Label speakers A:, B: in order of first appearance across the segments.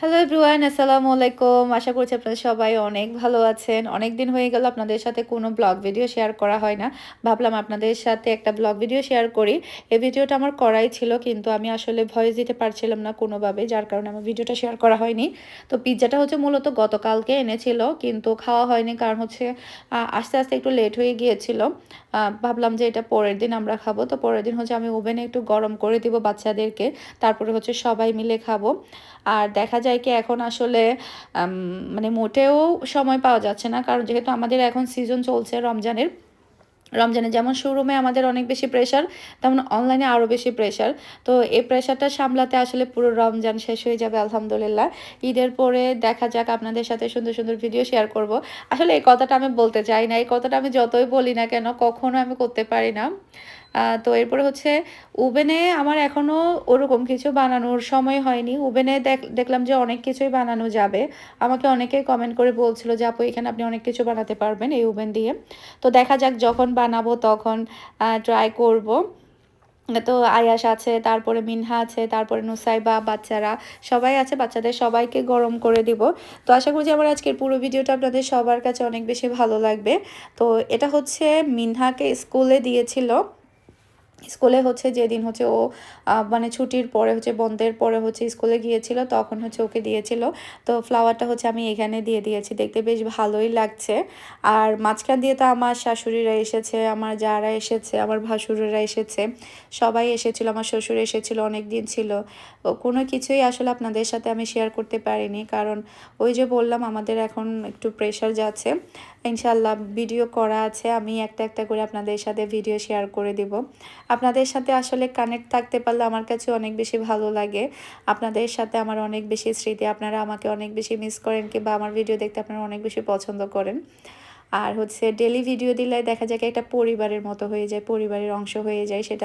A: Hello everyone আসসালামু আলাইকুম আশা করছি আপনারা সবাই অনেক ভালো আছেন। অনেক দিন হয়ে গেল আপনাদের সাথে কোনো ব্লগ ভিডিও শেয়ার করা হয় না। ভাবলাম আপনাদের সাথে একটা ব্লগ ভিডিও শেয়ার করি। এই ভিডিওটা আমার করাই ছিল, কিন্তু আমি আসলে ভয়েস দিতে পারছিলাম না কোনোভাবে, যার কারণে আমার ভিডিওটা শেয়ার করা হয়নি। তো পিৎজাটা হচ্ছে মূলত গতকালকে এনেছিল, কিন্তু খাওয়া হয়নি, কারণ হচ্ছে আস্তে আস্তে একটু লেট হয়ে গিয়েছিল। ভাবলাম যে এটা পরের দিন আমরা খাব। তো পরের দিন হচ্ছে আমি ওভেনে একটু গরম করে দিব বাচ্চাদেরকে। তারপরে হচ্ছে সবাই মিলে খাব। আর দেখা যায় কি এখন আসলে মানে মোটেও সময় পাওয়া যাচ্ছে না। কারণ যেহেতু আমাদের এখন সিজন চলছে রমজানের, রমজানে যেমন শোরুমে আমাদের অনেক বেশি প্রেশার তেমন অনলাইনে আরও বেশি প্রেশার তো এই প্রেশারটা সামলাতে আসলে পুরো রমজান শেষ হয়ে যাবে, আলহামদুলিল্লাহ। ঈদের পরে দেখা যাক আপনাদের সাথে সুন্দর সুন্দর ভিডিও শেয়ার করব। আসলে এই কথাটা আমি বলতে চাই না, এই কথাটা আমি যতই বলি না কেন, কখনো আমি করতে পারি না। তো এরপরে হচ্ছে ওভেনে আমার এখনও ওরকম কিছু বানানোর সময় হয়নি। ওভেনে দেখলাম যে অনেক কিছুই বানানো যাবে। আমাকে অনেকে কমেন্ট করে বলছিল যে, আপু, এখানে আপনি অনেক কিছু বানাতে পারবেন এই ওভেন দিয়ে। তো দেখা যাক যখন বানাবো তখন ট্রাই করব। তো আয়াস আছে, তারপরে মিনহা আছে, তারপরে নুসাইবা, বাচ্চারা সবাই আছে, বাচ্চাদের সবাইকে গরম করে দিব। তো আশা করছি আমার আজকের পুরো ভিডিওটা আপনাদের সবার কাছে অনেক বেশি ভালো লাগবে। তো এটা হচ্ছে মিনহাকে স্কুলে দিয়েছিল। স্কুলে হচ্ছে যেদিন হচ্ছে ও মানে ছুটির পরে হচ্ছে বন্ধের পরে হচ্ছে স্কুলে গিয়েছিল, তখন হচ্ছে ওকে দিয়েছিল। তো ফ্লাওয়ারটা হচ্ছে আমি এখানে দিয়ে দিয়েছি, দেখতে বেশ ভালোই লাগছে। আর মাঝখান দিয়ে তো আমার শাশুড়িরা এসেছে, আমার যারা এসেছে, আমার ভাসুরেরা এসেছে, সবাই এসেছিল, আমার শ্বশুর এসেছিল অনেক দিন ছিল কোনো কিছুই আসলে আপনাদের সাথে আমি শেয়ার করতে পারিনি, কারণ ওই যে বললাম, আমাদের এখন একটু প্রেশার যাচ্ছে। ইনশাল্লাহ ভিডিও করা আছে, আমি একটা একটা করে আপনাদের সাথে ভিডিও শেয়ার করে দিব। আপনাদের সাথে আসলে কানেক্ট থাকতে পারলে আমার কাছে অনেক বেশি ভালো লাগে। আপনাদের সাথে আমার অনেক বেশি স্মৃতি, আপনারা আমাকে অনেক বেশি মিস করেন কিংবা আমার ভিডিও দেখতে আপনারা অনেক বেশি পছন্দ করেন। আর হচ্ছে ডেলি ভিডিও দিলে দেখা যায় একটা পরিবারের মতো হয়ে যায়, পরিবারের অংশ হয়ে যায়, সেটা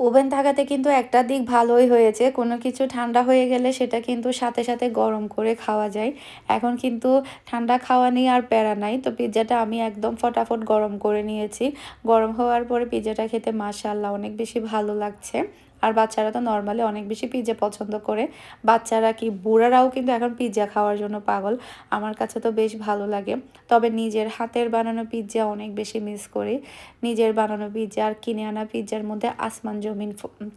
A: ওভেন থাকাতে কিন্তু একটা দিক ভালোই হয়েছে। কোনো কিছু ঠান্ডা হয়ে গেলে সেটা কিন্তু সাথে সাথে গরম করে খাওয়া যায়। এখন কিন্তু ঠান্ডা খাওয়া নিয়ে আর প্যারা নাই। তো পিৎজাটা আমি একদম ফটাফট গরম করে নিয়েছি। গরম হওয়ার পরে পিৎজাটা খেতে মাশাল্লাহ অনেক বেশি ভালো লাগছে। আর বাচ্চারা তো নর্মালি অনেক বেশি পিৎজা পছন্দ করে। বাচ্চারা কি, বুড়ারাও কিন্তু এখন পিৎজা খাওয়ার জন্য পাগল। আমার কাছে তো বেশ ভালো লাগে। তবে নিজের হাতের বানানো পিৎজা অনেক বেশি মিস করি। নিজের বানানো পিৎজা আর কিনে আনা পিৎজার মধ্যে আসমান জমিন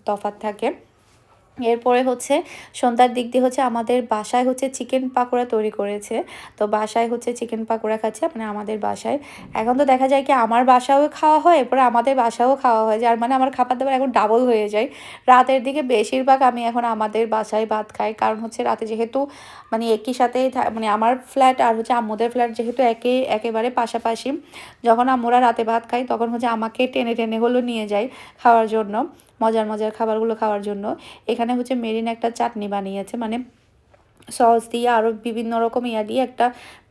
A: তফাত থাকে। এরপরে হচ্ছে সন্ধ্যার দিক দিয়ে হচ্ছে আমাদের বাসায় হচ্ছে চিকেন পাকোড়া তৈরি করেছে। তো বাসায় হচ্ছে চিকেন পাকোড়া খাচ্ছে মানে আমাদের বাসায়। এখন তো দেখা যায় কি আমার বাসাও খাওয়া হয়, এরপরে আমাদের বাসাও খাওয়া হয়। যার মানে আমার খাবার দাবার এখন ডাবল হয়ে যায়। রাতের দিকে বেশিরভাগ আমি এখন আমাদের বাসায় ভাত খাই। কারণ হচ্ছে রাতে যেহেতু মানে একই সাথেই মানে আমার ফ্ল্যাট আর হচ্ছে আম্মুদের ফ্ল্যাট যেহেতু একে, একেবারে পাশাপাশি, যখন আমরা রাতে ভাত খাই তখন হচ্ছে আমাকে টেনে টেনে হলো নিয়ে যায় খাওয়ার জন্য। মজার মজার খাবারগুলো খাওয়ার জন্য। এখানে হচ্ছে মেরিন একটা চাটনি বানিয়েছে মানে সস দিয়ে আরও বিভিন্ন রকম ইয়া দিয়ে একটা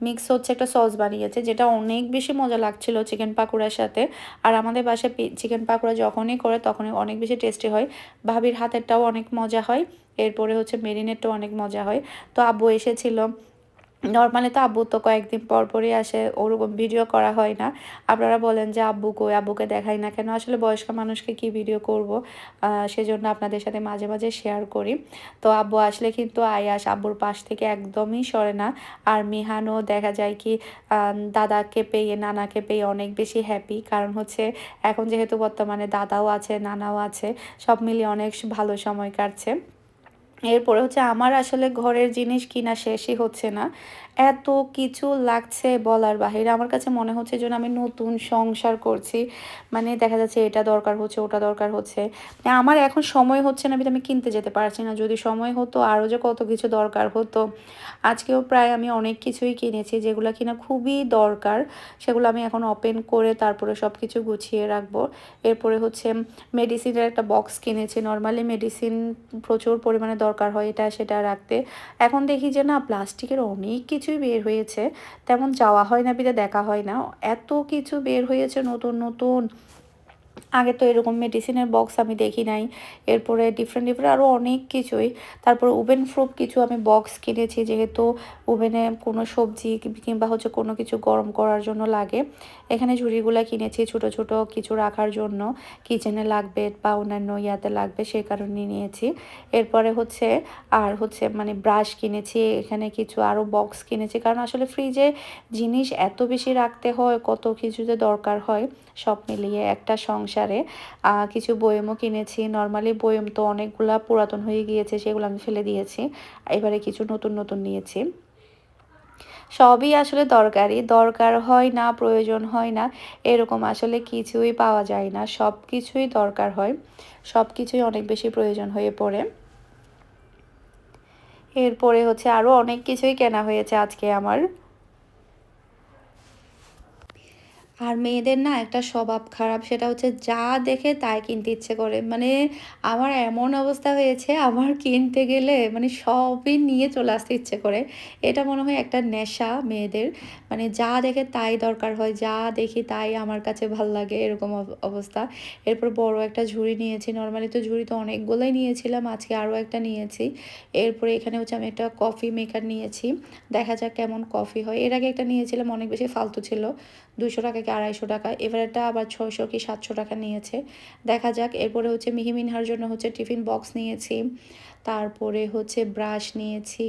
A: মিক্স হচ্ছে, একটা সস বানিয়েছে, যেটা অনেক বেশি মজা লাগছিল চিকেন পাকোড়ার সাথে। আর আমাদের বাসায় চিকেন পাকোড়া যখনই করে তখনই অনেক বেশি টেস্টি হয়। ভাবির হাতেরটাও অনেক মজা হয়, এরপরে হচ্ছে মেরিনেরটাও অনেক মজা হয়। তো আব্বু এসেছিল নর্মালি তো আব্বু তো কয়েকদিন পর পরই আসে, ওরকম ভিডিও করা হয় না। আপনারা বলেন যে, আব্বু কই? আব্বুকে দেখাই না কেন? আসলে বয়স্ক মানুষকে কি ভিডিও করব? সেজন্য আপনাদের সাথে মাঝে মাঝে শেয়ার করি। তো আব্বু আসলে কিন্তু আয়াস আব্বুর পাশ থেকে একদমই সরে না। আর মিহানও দেখা যায় কি দাদাকে পেয়ে, নানাকে পেয়ে অনেক বেশি হ্যাপি কারণ হচ্ছে, এখন যেহেতু বর্তমানে দাদাও আছে, নানাও আছে, সব মিলিয়ে অনেক ভালো সময় কাটছে। এরপরে হচ্ছে আমার আসলে ঘরের জিনিস কিনা শেষই হচ্ছে না। এত কিছু লাগছে বলার বাহিরে। আমার কাছে মনে হচ্ছে যেন আমি নতুন সংসার করছি। মানে দেখা যাচ্ছে এটা দরকার হচ্ছে, ওটা দরকার হচ্ছে। মানে আমার এখন সময় হচ্ছে না, আমি কিনতে যেতে পারছি না। যদি সময় হতো, আরও যে কত কিছু দরকার হতো। আজকেও প্রায় আমি অনেক কিছুই কিনেছি, যেগুলো কিনা খুবই দরকার। সেগুলো আমি এখন ওপেন করে তারপরে সব কিছু গুছিয়ে রাখব। এরপরে হচ্ছে মেডিসিনের একটা বক্স কিনেছি। নর্মালি মেডিসিন প্রচুর পরিমাণে দরকার হয় এটা সেটা রাখতে। এখন দেখি যে না, প্লাস্টিকের অনেক কিছুই বের হয়েছে। তেমন যাওয়া হয় না, বিদে দেখা হয় না। এত কিছু বের হয়েছে নতুন নতুন। আগে তো এরকম মেডিসিনের বক্স আমি দেখি নাই। এরপরে ডিফারেন্ট ডিফারেন্ট আরও অনেক কিছুই। তারপর ওভেন প্রুফ কিছু আমি বক্স কিনেছি, যেহেতু ওভেনে কোনো সবজি কিংবা হচ্ছে কোনো কিছু গরম করার জন্য লাগে। এখানে ঝুড়িগুলো কিনেছি ছোট ছোট কিছু রাখার জন্য। কিচেনে লাগবে বা অন্যান্য ইয়াতে লাগবে সেই কারণে নিয়েছি। এরপরে হচ্ছে আর হচ্ছে মানে ব্রাশ কিনেছি, এখানে কিছু আরও বক্স কিনেছি। কারণ আসলে ফ্রিজে জিনিস এত বেশি রাখতে হয়, কত কিছুতে দরকার হয়, সব মিলিয়ে একটা সংসারে কিছু বয়মও কিনেছি। নর্মালি বয়ম তো অনেকগুলা পুরাতন হয়ে গিয়েছে, সেগুলো আমি ফেলে দিয়েছি। এবারে কিছু নতুন নতুন নিয়েছি। সবই আসলে দরকারি। দরকার হয় না, প্রয়োজন হয় না, এরকম আসলে কিছুই পাওয়া যায় না। সব কিছুই দরকার হয়। সব কিছুই অনেক বেশি প্রয়োজন হয়ে পড়ে। এরপরে হচ্ছে আরও অনেক কিছুই কেনা হয়েছে আজকে আমার। আর মেয়েদের না একটা স্বভাব খারাপ, সেটা হচ্ছে যা দেখে তাই কিনতে ইচ্ছে করে। মানে আমার এমন অবস্থা হয়েছে, আমার কিনতে গেলে মানে সবই নিয়ে চলে আসতে ইচ্ছে করে। এটা মনে হয় একটা নেশা মেয়েদের। মানে যা দেখে তাই দরকার হয়, যা দেখি তাই আমার কাছে ভালো লাগে, এরকম অবস্থা। এরপর বড় একটা ঝুড়ি নিয়েছি, নর্মালি তো ঝুড়ি তো অনেকগুলোই নিয়েছিলাম, আজকে আরও একটা নিয়েছি। এরপরে এখানে হচ্ছে আমি একটা কফি মেকার নিয়েছি, দেখা যাক কেমন কফি হয়। এর আগে একটা নিয়েছিলাম, অনেক বেশি ফালতু ছিল। দুশো টাকা কি আড়াইশো টাকা? এবার এটা আবার ছয়শো কি সাতশো টাকা নিয়েছে। দেখা যাক, এরপরে হচ্ছে মিহি মিনহার জন্য হচ্ছে টিফিন বক্স নিয়েছি, তারপরে হচ্ছে ব্রাশ নিয়েছি,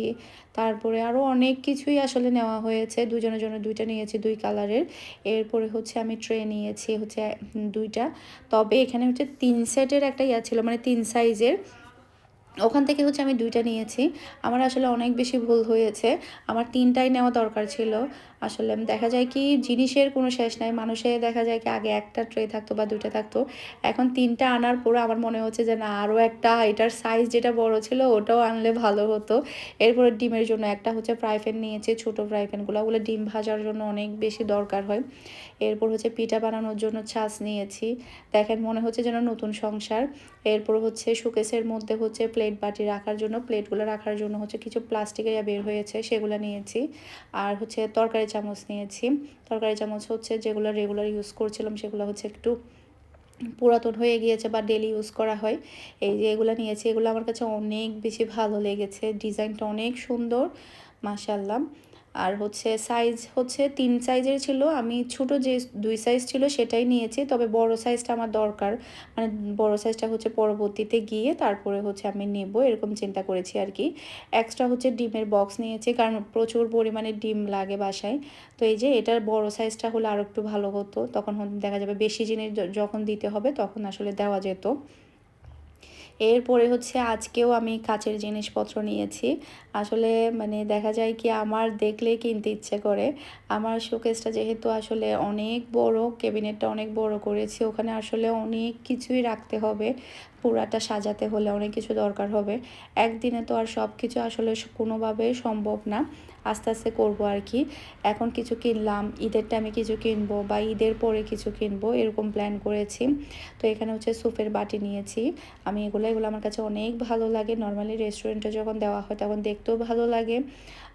A: তারপরে আরও অনেক কিছুই আসলে নেওয়া হয়েছে। দুজনের জন্য দুইটা নিয়েছি, দুই কালারের। এরপরে হচ্ছে আমি ট্রে নিয়েছি হচ্ছে দুইটা। তবে এখানে হচ্ছে তিন সেটের একটা ইয়া ছিল মানে তিন সাইজের। ওখান থেকে হচ্ছে আমি দুইটা নিয়েছি। আমার আসলে অনেক বেশি ভুল হয়েছে। আমার তিনটাই নেওয়া দরকার ছিল। আসলে দেখা যায় কি জিনিসের কোনো শেষ নাই। মানুষে দেখা যায় কি আগে একটা ট্রে থাকতো বা দুইটা থাকতো। এখন তিনটা আনার পরে আমার মনে হচ্ছে যে না, আরও একটা, এটার সাইজ যেটা বড় ছিল ওটাও আনলে ভালো হতো। এরপরে ডিমের জন্য একটা হচ্ছে ফ্রাই প্যান নিয়েছি, ছোটো ফ্রাই প্যানগুলো ওগুলো ডিম ভাজার জন্য অনেক বেশি দরকার হয়। এরপর হচ্ছে পিঠা বানানোর জন্য ছাঁচ নিয়েছি। দেখেন মনে হচ্ছে যেন নতুন সংসার। এরপর হচ্ছে সুকেসের মধ্যে হচ্ছে প্লেট বাটি রাখার জন্য প্লেটগুলো রাখার জন্য হচ্ছে কিছু প্লাস্টিকের বের হয়েছে, সেগুলো নিয়েছি। আর হচ্ছে তরকারি চামচ নিয়েছি। তরকারি চামচ হচ্ছে যেগুলো রেগুলার ইউজ করছিলাম, সেগুলো হচ্ছে একটু পুরাতন হয়ে গিয়েছে বা ডেলি ইউজ করা হয়। এই যে এগুলো নিয়েছি, এগুলো আমার কাছে অনেক বেশি ভালো লেগেছে। ডিজাইনটা অনেক সুন্দর মাসাল্লাহ আর হচ্ছে সাইজ হচ্ছে তিন সাইজের ছিল। আমি ছোট যে দুই সাইজ ছিল সেটাই নিয়েছি, তবে বড় সাইজটা আমার দরকার। মানে বড় সাইজটা হচ্ছে পরবর্তীতে গিয়ে তারপরে হচ্ছে আমি নেব, এরকম চিন্তা করেছি আর কি। এক্সট্রা হচ্ছে ডিমের বক্স নিয়েছি, কারণ প্রচুর পরিমাণে ডিম লাগে বাসায়। তো এই যে এটার বড় সাইজটা হলে আরও একটু ভালো হতো। তখন দেখা যাবে বেশি জিনিস যখন দিতে হবে তখন আসলে দেওয়া যেত। এরপরে হচ্ছে আজকেও আমি কাচের জিনিসপত্র নিয়েছি। আসলে মানে দেখা যায় কি আমার দেখলে কিনতে ইচ্ছে করে। আমার শোকেসটা যেহেতু আসলে অনেক বড়, ক্যাবিনেটটা অনেক বড় করেছি, ওখানে আসলে অনেক কিছুই রাখতে হবে। পুরাটা সাজাতে হলে অনেক কিছু দরকার হবে। একদিনে তো আর সব কিছু আসলে কোনোভাবে সম্ভব না। আস্তে আস্তে করব আর কি। এখন কিছু কিনলাম, ঈদের টাইমে কিছু কিনবো বা ঈদের পরে কিছু কিনবো এরকম প্ল্যান করেছি। তো এখানে হচ্ছে সুপের বাটি নিয়েছি। আমি এগুলো এগুলো আমার কাছে অনেক ভালো লাগে। নর্মালি রেস্টুরেন্টে যখন দেওয়া হয় তখন দেখতেও ভালো লাগে।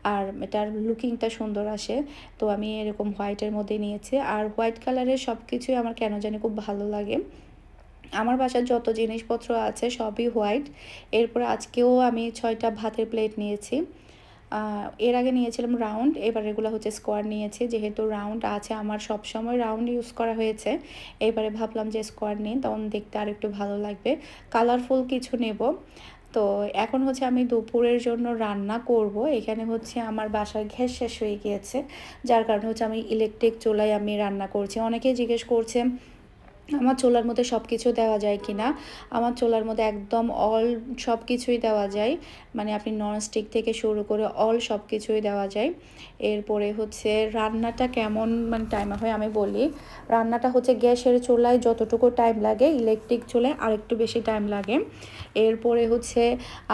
A: আর এটার লুকিংটা সুন্দর আসে। তো আমি এরকম হোয়াইটের মধ্যে নিয়েছি। আর হোয়াইট কালারের সব কিছুই আমার কেন জানি খুব ভালো লাগে। আমার বাসার যত জিনিসপত্র আছে সবই হোয়াইট। এরপর আজকেও আমি ছয়টা ভাতের প্লেট নিয়েছি। এর আগে নিয়েছিলাম রাউন্ড, এবার এগুলো হচ্ছে স্কোয়ার নিয়েছি। যেহেতু রাউন্ড আছে, আমার সব সময় রাউন্ড ইউজ করা হয়েছে। এবারে ভাবলাম যে স্কোয়ার নিই, তখন দেখতে আর একটু ভালো লাগবে। কালারফুল কিছু নেব। তো এখন হচ্ছে আমি দুপুরের জন্য রান্না করব। এখানে হচ্ছে আমার বাসার গ্যাস শেষ হয়ে গিয়েছে। যার কারণে হচ্ছে আমি ইলেকট্রিক চুলায় আমি রান্না করছি। অনেকেই জিজ্ঞেস করছে আমার চোলার মধ্যে সব কিছু দেওয়া যায় কি না আমার চোলার মধ্যে একদম অল সব কিছুই দেওয়া যায় মানে আপনি ননস্টিক থেকে শুরু করে অল সব কিছুই দেওয়া যায়। এরপরে হচ্ছে রান্নাটা কেমন মানে টাইম হয় আমি বলি। রান্নাটা হচ্ছে গ্যাসের চোলায় যতটুকু টাইম লাগে ইলেকট্রিক চুলায় আরেকটু বেশি টাইম লাগে। এরপরে হচ্ছে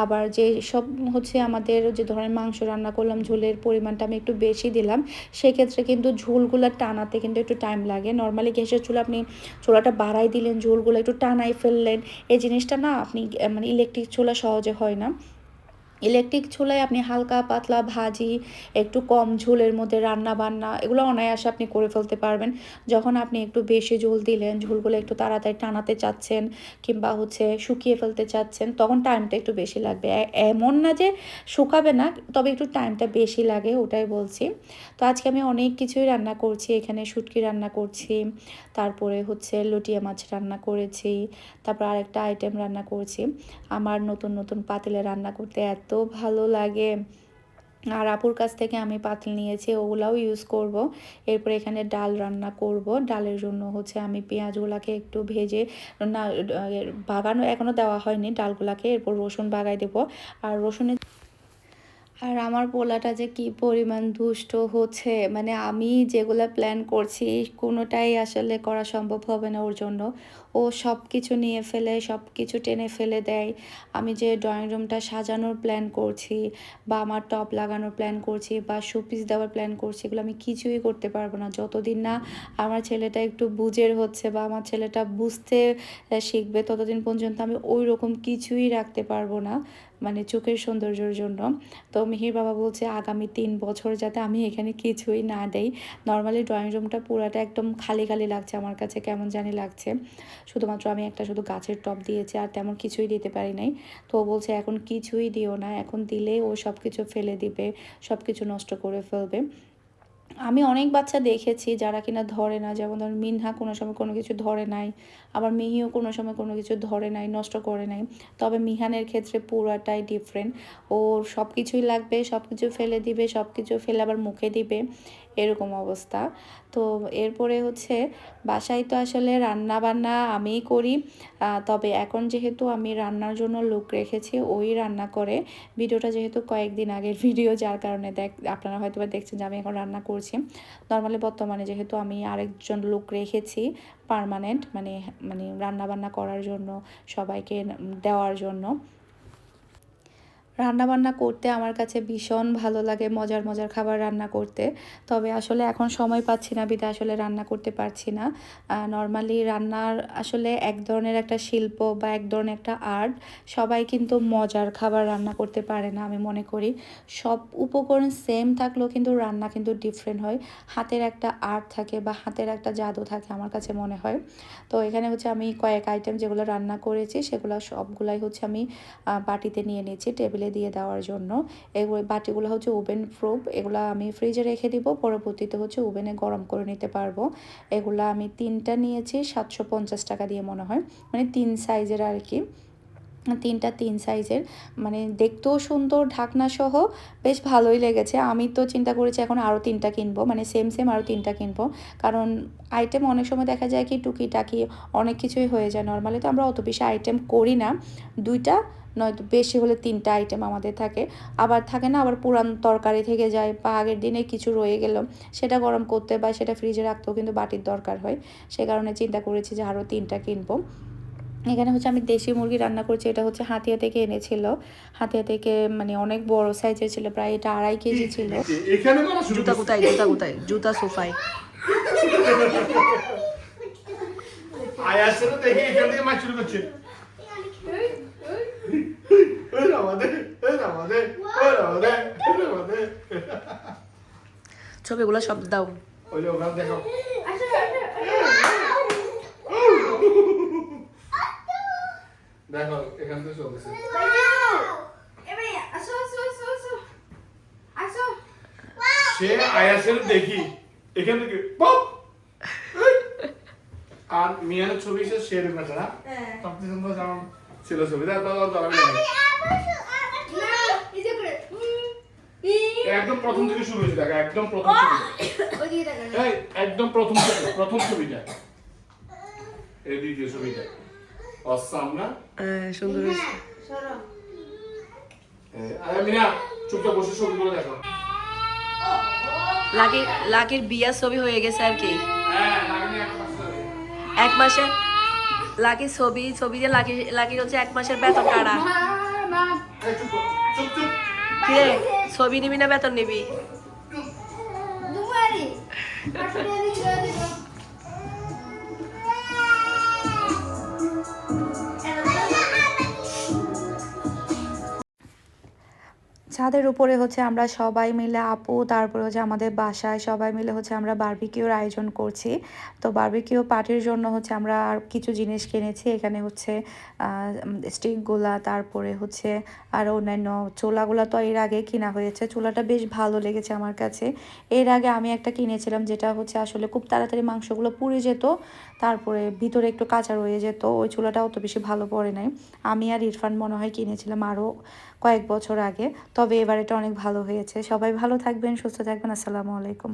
A: আবার যে সব হচ্ছে আমাদের যে ধরনের মাংস রান্না করলাম, ঝোলের পরিমাণটা আমি একটু বেশি দিলাম, সেক্ষেত্রে কিন্তু ঝোলগুলো টানাতে কিন্তু একটু টাইম লাগে। নর্মালি গ্যাসের চুলা আপনি চোলাটা বাড়াই দিলেন, ঝোলগুলো একটু টানাই ফেললেন, এই জিনিসটা না আপনি মানে ইলেকট্রিক চুলা সহজে হয় না। ইলেকট্রিক চুলায় আপনি হালকা পাতলা ভাজি, একটু কম ঝোলের মধ্যে রান্না বান্না এগুলো অনায়াসে আপনি করে ফেলতে পারবেন। যখন আপনি একটু বেশি ঝোল দিলেন, ঝোলগুলো একটু তাড়াতাড়ি টানাতে চাচ্ছেন কিংবা হচ্ছে শুকিয়ে ফেলতে চাচ্ছেন, তখন টাইমটা একটু বেশি লাগবে। এমন না যে শুকাবে না, তবে একটু টাইমটা বেশি লাগে, ওটাই বলছি। তো আজকে আমি অনেক কিছুই রান্না করছি, এখানে শুটকি রান্না করছি, তারপরে হচ্ছে লটিয়া মাছ রান্না করেছি, তারপর আরেকটা আইটেম রান্না করছি। আমার নতুন নতুন পাতিলে রান্না করতে এত ভালো লাগে। আর আপুর কাছ থেকে আমি পাতিল নিয়েছি, ওগুলাও ইউজ করব। এরপর এখানে ডাল রান্না করব। ডালের জন্য হচ্ছে আমি পেঁয়াজগুলাকে একটু ভেজে, না বাগানো এখনও দেওয়া হয়নি, ডালগুলাকে এরপর রসুন বাগাই দেব। আর রসুনের আর আমার পোলাটা যে কি পরিমাণ দুষ্ট হচ্ছে মানে আমি যেগুলো প্ল্যান করছি কোনোটাই আসলে করা সম্ভব হবে না ওর জন্য। ও সব কিছু নিয়ে ফেলে সব কিছু টেনে ফেলে দেয়। আমি যে ড্রয়িং রুমটা সাজানোর প্ল্যান করছি বা আমার টপ লাগানোর প্ল্যান করছি বা শোপিস দেওয়ার প্ল্যান করছি, এগুলো আমি কিছুই করতে পারব না। যতদিন না আমার ছেলেটা একটু বুঝের হচ্ছে বা আমার ছেলেটা বুঝতে শিখবে, ততদিন পর্যন্ত আমি ওই রকম কিছুই রাখতে পারব না। মানে চোখের সৌন্দর্যের জন্য। তো মিহির বাবা বলছে, আগামী তিন বছর যাতে আমি এখানে কিছুই না দেই নর্মালি ড্রয়িং রুমটা পুরাটা একদম খালি খালি লাগছে আমার কাছে, কেমন জানি লাগছে। শুধুমাত্র আমি একটা শুধু গাছের টপ দিয়েছি আর তেমন কিছুই দিতে পারি নাই। তো বলছে, এখন কিছুই দিও না, এখন দিলে ও সব কিছু ফেলে দিবে সব কিছু নষ্ট করে ফেলবে। আমি অনেক বাচ্চা দেখেছি যারা কিনা ধরে না, যেমন ধর মিনহা কোনো সময় কোনো কিছু ধরে নাই, আবার মিহিও কোনো সময় কোনো কিছু ধরে নাই, নষ্ট করে নাই। তবে মিহানের ক্ষেত্রে পুরাটাই ডিফারেন্ট ও সব কিছুই লাগবে সব কিছু ফেলে দিবে সব কিছু ফেলে আবার মুখে দিবে। এরকম অবস্থা। তো এরপরে হচ্ছে বাসায় তো আসলে রান্না বান্না আমিই করি। তবে এখন যেহেতু আমি রান্নার জন্য লোক রেখেছি, ওই রান্না করে। ভিডিওটা যেহেতু কয়েকদিন আগের ভিডিও, যার কারণে দেখ, আপনারা হয়তো বা দেখছেন যে আমি এখন রান্না করছি। নর্মালি বর্তমানে যেহেতু আমি আরেকজন লোক রেখেছি পার্মানেন্ট মানে মানে রান্না বান্না করার জন্য, সবাইকে দেওয়ার জন্য। রান্না বান্না করতে আমার কাছে ভীষণ ভালো লাগে মজার মজার খাবার রান্না করতে। তবে আসলে এখন সময় পাচ্ছি না বিধা আসলে রান্না করতে পারছি না। নর্মালি রান্নার আসলে এক ধরনের একটা শিল্প বা এক ধরনের একটা আর্ট সবাই কিন্তু মজার খাবার রান্না করতে পারে না আমি মনে করি। সব উপকরণ সেম থাকলেও কিন্তু রান্না কিন্তু ডিফারেন্ট হয়। হাতের একটা আর্ট থাকে বা হাতের একটা জাদু থাকে আমার কাছে মনে হয়। তো এখানে হচ্ছে আমি কয়েক আইটেম যেগুলো রান্না করেছি, সেগুলো সবগুলাই হচ্ছে আমি বাটিতে নিয়ে নিয়েছি, টেবিলে দিয়ে দেওয়ার জন্য। এগুলো বাটিগুলো হচ্ছে ওভেন প্রুফ। এগুলো আমি ফ্রিজে রেখে দিব, পরবর্তীতে হচ্ছে ওভেনে গরম করে নিতে পারব। এগুলো আমি তিনটা নিয়েছি, সাতশো পঞ্চাশ টাকা দিয়ে মনে হয়। মানে তিন সাইজের আর কি। তিনটা তিন সাইজের। মানে দেখতেও সুন্দর, ঢাকনা সহ। বেশ ভালোই লেগেছে। আমি তো চিন্তা করেছি এখন আরও তিনটা কিনবো। মানে সেম সেম আরও তিনটা কিনবো। কারণ আইটেম অনেক সময় দেখা যায় কি, টুকিটাকি অনেক কিছুই হয়ে যায়। নর্মালি তো আমরা অত বেশি আইটেম করি না। দুইটা নয়তো বেশি হলে তিনটা আইটেম আমাদের থাকে। আবার থাকে না আবার পুরান তরকারি থেকে যায় বা আগের দিনে কিছু রয়ে গেল সেটা গরম করতে বা সেটা ফ্রিজে রাখতেও কিন্তু বাটির দরকার হয়। সে কারণে চিন্তা করেছি যে আরও তিনটা কিনবো। এখানে হচ্ছে আমি দেশি মুরগি রান্না করছি এটা হচ্ছে হাতিয়া থেকে এনেছিল। হাতিয়া থেকে মানে অনেক বড় সাইজের ছিল প্রায় এটা আড়াই কেজি ছিল।
B: জুতা কোথায় জুতা কোথায়? জুতা সোফায়।
C: আয়াসের দেখে এখান থেকে মাছ শুরু করছে ওই রামাদে ওই রামাদে ওই রামাদে ওই রামাদে
B: ছবিগুলো সব দাও।
C: দেখো দেখো এখান থেকে চলতেছে। সে আয়াসের দেখি। এখান থেকে পপ! আর মিয়ানের ছবি সে শের কাছে না? সবচেয়ে সুন্দর যেমন ছিল ছবি। দেখো দাঁড়াবে একদম প্রথম থেকে শুরু হয়েছে দেখো একদম প্রথম ছবি। এই একদম প্রথম ছবি প্রথম ছবিটা। এই দ্বিতীয় ছবিটা। অসাম না?
B: হ্যাঁ, সুন্দর হয়েছে।
C: এই, আরে মিনা চুপচাপ বসে ছবিগুলো দেখো।
B: লাকি লাকির বিয়ার ছবি হয়ে গেছে আর কি।
C: হ্যাঁ এক।
B: মাসের লাকির ছবি ছবি যে লাকি লাকির হচ্ছে এক মাসের বেতন কাটা
C: এই, চুপ চুপ চুপ।
B: কিরে ছবি নিবি না বেতন নিবি?
A: ছাদের উপরে হচ্ছে আমরা সবাই মিলে আপু, তারপরে হচ্ছে আমাদের বাসায় সবাই মিলে হচ্ছে আমরা বারবিকিউর আয়োজন করছি। তো বারবিকিউ পার্টির জন্য হচ্ছে আমরা আর কিছু জিনিস কিনেছি। এখানে হচ্ছে স্টিকগুলা, তারপরে হচ্ছে আর অন্যান্য চোলাগুলা তো এর আগে কিনা হয়েছে। চোলাটা বেশ ভালো লেগেছে আমার কাছে। এর আগে আমি একটা কিনেছিলাম যেটা হচ্ছে আসলে খুব তাড়াতাড়ি মাংসগুলো পুড়ে যেত, তারপরে ভিতরে একটু কাঁচা রয়ে যেত। ওই চুলাটা অত বেশি ভালো পড়ে নাই। আমি আর ইরফান মনে হয় কিনেছিলাম আরও কয়েক বছর আগে। তবে এবার এটা অনেক ভালো হয়েছে। সবাই ভালো থাকবেন, সুস্থ থাকবেন। আসসালামু আলাইকুম।